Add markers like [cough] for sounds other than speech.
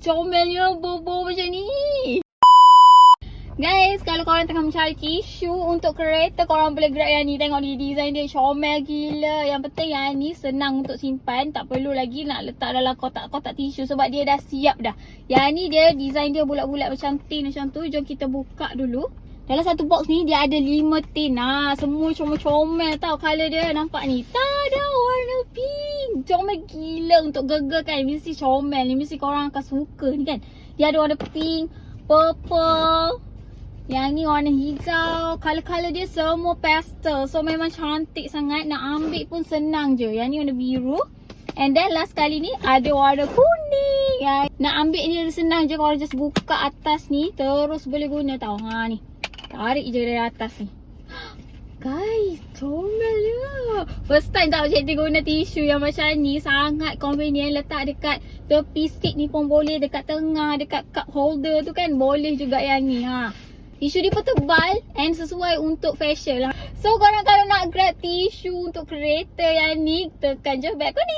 Comelnya bobo macam ni. Guys, kalau korang tengah mencari tisu untuk kereta, korang boleh grab yang ni. Tengok ni design dia comel gila. Yang penting yang ni senang untuk simpan. Tak perlu lagi nak letak dalam kotak-kotak tisu sebab dia dah siap dah. Yang ni dia design dia bulat-bulat macam tin macam tu. Jom kita buka dulu. Dalam satu box ni dia ada lima tin. Ha, semua comel-comel tau colour dia. Nampak ni. Tada. Comel gila untuk gegar kan. Mesti comel ni. Mesti korang akan suka ni kan. Dia ada warna pink, purple. Yang ni warna hijau. Color-color dia semua pastel. So memang cantik sangat. Nak ambil pun senang je. Yang ni warna biru. And then last kali ni ada warna kuning. Ya. Nak ambil ni senang je. Korang just buka atas ni. Terus boleh guna tau. Ha ni. Tarik je dari atas ni. [gasps] Guys, comel je. First time tau cikgu guna tisu yang macam ni. Sangat convenient. Letak dekat tepi stick ni pun boleh. Dekat tengah, dekat cup holder tu kan. Boleh juga yang ni. Ha. Tisu dia pun tebal and sesuai untuk fashion lah. So korang kalau nak grab tisu untuk kereta yang ni, tekan je back ni.